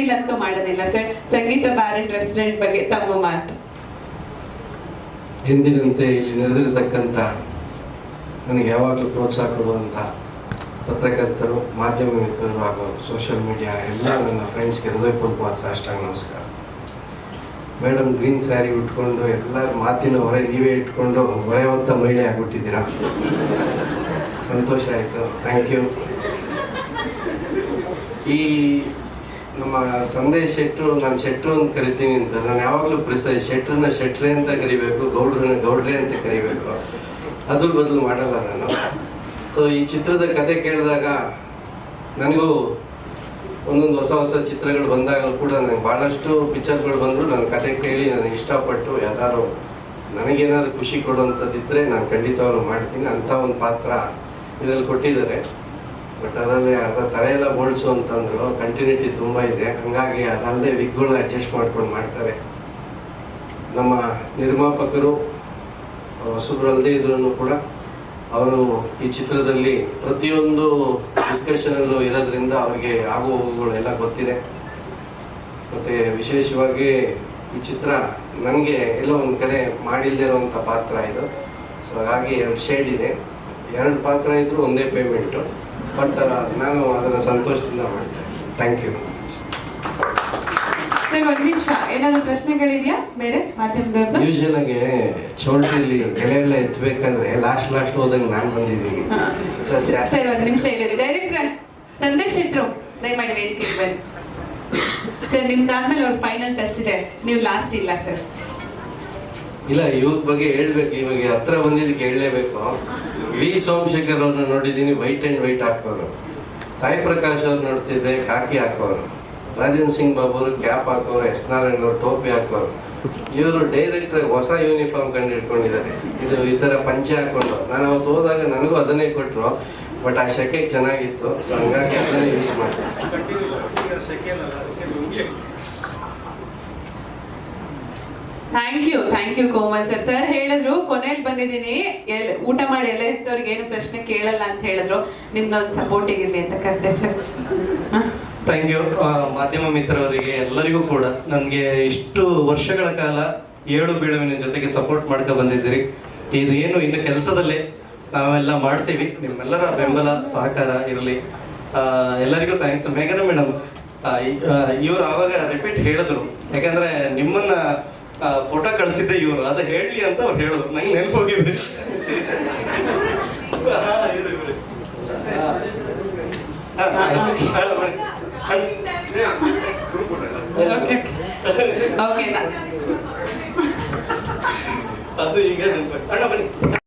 ಇಲ್ಲಂತೂ ಮಾಡೋದಿಲ್ಲ sir. Sangeetha bar and restaurant ಬಗ್ಗೆ ತಮ್ಮ ಮಾತು. ಎಂದಿನಂತೆ ಇಲ್ಲಿ ನೆರೆದಿರತಕ್ಕಂಥ ನನಗೆ ಯಾವಾಗಲೂ ಪ್ರೋತ್ಸಾಹ ಕೊಡುವಂಥ ಪತ್ರಕರ್ತರು ಮಾಧ್ಯಮ ಮಿತ್ರರು ಹಾಗೂ ಸೋಷಿಯಲ್ ಮೀಡಿಯಾ ಎಲ್ಲ ನನ್ನ ಫ್ರೆಂಡ್ಸ್ಗೆ ಹೃದಯಪೂರ್ವಕವಾದ ಸಾಷ್ಟಾಂಗ ನಮಸ್ಕಾರ. ಮೇಡಮ್ ಗ್ರೀನ್ ಸ್ಯಾರಿ ಉಟ್ಕೊಂಡು ಎಲ್ಲರ ಮಾತಿನ ಹೊರೆ ನೀವೇ ಇಟ್ಕೊಂಡು ಹೊರೆ ಹೊತ್ತ ಮಹಿಳೆ ಆಗಿಬಿಟ್ಟಿದ್ದೀರಾ? ಸಂತೋಷ ಆಯಿತು. ಥ್ಯಾಂಕ್ ಯು ಈ ನಮ್ಮ ಸಂದೇಶ್ ಶೆಟ್ರು, ನಾನು ಶೆಟ್ರು ಅಂತ ಕರಿತೀನಿ ಅಂತ, ನಾನು ಯಾವಾಗಲೂ ಪ್ರಿಸ, ಶೆಟ್ರನ್ನ ಶೆಟ್ರೆ ಅಂತ ಕರಿಬೇಕು, ಗೌಡ್ರನ್ನ ಗೌಡ್ರೆ ಅಂತ ಕರಿಬೇಕು. ಅದ್ರ ಬದಲು ಮಾಡಲ್ಲ ನಾನು. ಸೊ ಈ ಚಿತ್ರದ ಕತೆ ಕೇಳಿದಾಗ ನನಗೂ ಒಂದೊಂದು ಹೊಸ ಹೊಸ ಚಿತ್ರಗಳು ಬಂದಾಗ ಕೂಡ ನನಗೆ ಭಾಳಷ್ಟು ಪಿಕ್ಚರ್ಗಳು ಬಂದರೂ ನನ್ನ ಕತೆ ಕೇಳಿ ನನಗೆ ಇಷ್ಟಪಟ್ಟು ಯಾವ್ದಾದ್ರು ನನಗೇನಾದ್ರು ಖುಷಿ ಕೊಡುವಂಥದ್ದಿದ್ದರೆ ನಾನು ಖಂಡಿತವಾಗ್ಲೂ ಮಾಡ್ತೀನಿ. ಅಂಥ ಒಂದು ಪಾತ್ರ ಇದರಲ್ಲಿ ಕೊಟ್ಟಿದ್ದಾರೆ. ಬಟ್ ಅದರಲ್ಲಿ ಅರ್ಧ ತಲೆಯೆಲ್ಲ ಬೋಳ್ಸು ಅಂತಂದ್ರು ಕಂಟಿನ್ಯೂಟಿ ತುಂಬ ಇದೆ. ಹಂಗಾಗಿ ಅದಲ್ಲದೆ ವಿಗ್ಗಳನ್ನ ಅಡ್ಜಸ್ಟ್ ಮಾಡ್ಕೊಂಡು ಮಾಡ್ತಾರೆ. ನಮ್ಮ ನಿರ್ಮಾಪಕರು ಹೊಸಬ್ರಲ್ಲದೆ ಇದ್ರೂ ಕೂಡ ಅವರು ಈ ಚಿತ್ರದಲ್ಲಿ ಪ್ರತಿಯೊಂದು ಡಿಸ್ಕಷನಲ್ಲೂ ಇರೋದ್ರಿಂದ ಅವ್ರಿಗೆ ಆಗು ಹೋಗುಗಳೆಲ್ಲ ಗೊತ್ತಿದೆ. ಮತ್ತು ವಿಶೇಷವಾಗಿ ಈ ಚಿತ್ರ ನನಗೆ ಎಲ್ಲೋ ಒಂದು ಕಡೆ ಮಾಡಿಲ್ಲದೆ ಇರುವಂಥ ಪಾತ್ರ ಇದು. ಸೊ ಹಾಗಾಗಿ ಎರಡು ಶೇಡ್ ಇದೆ. ಎರಡು ಪಾತ್ರ ಇದ್ದರೂ ಒಂದೇ ಪೇಮೆಂಟು ಬಟ್ ನಾನು ಅದನ್ನು ಸಂತೋಷದಿಂದ ಮಾಡ್ತೇನೆ. ಥ್ಯಾಂಕ್ ಯು ಸರ್ ಒಂದ್ ನಿಮಿಷ. ಏನಾದರೂ ಪ್ರಶ್ನೆಗಳಿದೆಯಾ ಬೇರೆ ಮಾಧ್ಯಮದವ್ರದ್ದು? ಯೂಶಲ್ ಆಗಿ ಚೌಲ್ಟ್ರಿಲಿ ಎಲ್ಲ ಎತ್ತಬೇಕಂದ್ರೆ ಲಾಸ್ಟ್ ಲಾಸ್ಟ್ ಹೋದಂಗೆ ನಾನು ಬಂದಿದ್ದೀನಿ. ಸರ್ ಒಂದ್ ನಿಮಿಷ ಇಲ್ಲಿರಿ ಡೈರೆಕ್ಟರ್ ಸಂದೇಶ್ ಶೆಟ್ರು ದಯಮಾಡಿ ವೇದಿಕೆಗೆ ಬನ್ನಿ. ಸರ್ ನಿಮ್ದಾದ್ಮೇಲೆ ಅವ್ರ ಫೈನಲ್ ಟಚ್ ಇದೆ. ನೀವು ಲಾಸ್ಟ್ ಇಲ್ಲ ಸರ್. ಇಲ್ಲ, ಇವ್ರ ಬಗ್ಗೆ ಹೇಳ್ಬೇಕು, ಇವಾಗ ಹತ್ರ ಬಂದಿದ್ದಕ್ಕೆ ಹೇಳಲೇಬೇಕು ವಿ. ಸೋಮಶೇಖರ್ ಅವ್ರನ್ನ ನೋಡಿದ್ದೀನಿ ವೈಟ್ ಆ್ಯಂಡ್ ವೈಟ್ ಹಾಕೋರು ಸಾಯಿ ಪ್ರಕಾಶ್ ಅವ್ರು ನೋಡ್ತಿದ್ದೆ ಕಾಕಿ ಹಾಕೋರು ರಾಜೇಂದ್ರ ಸಿಂಗ್ ಬಾಬು ಅವರು ಕ್ಯಾಪ್ ಹಾಕೋರು ಎಸ್. ನಾರಾಯಣ ಅವರು ಟೋಪಿ ಹಾಕೋರು ಇವರು ಡೈರೆಕ್ಟರ್ ಹೊಸ ಯೂನಿಫಾರ್ಮ್ ಕಂಡು ಹಿಡ್ಕೊಂಡಿದ್ದಾರೆ. ಇದು ಈ ಥರ ಪಂಚೆ ಹಾಕೊಂಡು. ನಾನು ಅವತ್ತು ಹೋದಾಗ ನನಗೂ ಅದನ್ನೇ ಕೊಟ್ಟರು ಬಟ್ ಆ ಶೆಕೆ ಚೆನ್ನಾಗಿತ್ತು ಸೊ ಹಂಗಾಗಿ ಅದನ್ನೇ ಯೂಸ್ ಮಾಡ್ತೀನಿ thank you thank you Komal sir sir ಹೇಳಿದ್ರು ಕೊನೆಯಲ್ಲಿ ಬಂದಿದ್ದೀನಿ. ಎಲ್, ಊಟ ಮಾಡಿ ಎಲ್ಲ ಇದ್ದವ್ರಿಗೆ ಏನು ಪ್ರಶ್ನೆ ಕೇಳಲ್ಲ ಅಂತ ಹೇಳಿದ್ರು. ನಿಮ್ದೊಂದು ಸಪೋರ್ಟ್ ಇರಲಿ ಅಂತ ಕರೆದೆ ಸರ್ ಥ್ಯಾಂಕ್ ಯು ಮಾಧ್ಯಮ ಮಿತ್ರವರಿಗೆ ಎಲ್ಲರಿಗೂ ಕೂಡ ನನಗೆ ಇಷ್ಟು ವರ್ಷಗಳ ಕಾಲ ಏಳು ಬೀಳುವಿನ ಜೊತೆಗೆ ಸಪೋರ್ಟ್ ಮಾಡ್ಕೊ ಬಂದಿದ್ದೀರಿ. ಇದು ಏನು ಇನ್ನು ಕೆಲಸದಲ್ಲೇ ನಾವೆಲ್ಲ ಮಾಡ್ತೀವಿ. ನಿಮ್ಮೆಲ್ಲರ ಬೆಂಬಲ, ಸಹಕಾರ ಇರಲಿ. ಎಲ್ಲರಿಗೂ ಥ್ಯಾಂಕ್ಸ್ ಮೇಘನ ಮೇಡಮ್ ಇವರು ಆವಾಗ ರಿಪೀಟ್ ಹೇಳಿದ್ರು. ಯಾಕಂದ್ರೆ ನಿಮ್ಮನ್ನ ಫೋಟೋ ಕಳಿಸಿದ್ದೆ ಇವರು. ಅದು ಹೇಳಿ ಅಂತ ಅವ್ರು ಹೇಳಿದ್ರು. ನಂಗೆ ನೆನಪು ಹೋಗಿದೆ. ಹಾ, ಇವ್ರು, ಇವ್ರು. ಹಾ, ಹಾ, ಮಾಡಿ. ಓಕೆ ಓಕೆ ಅದು ಈಗ ನೆನಪು. ಅಣ್ಣ ಬನ್ನಿ.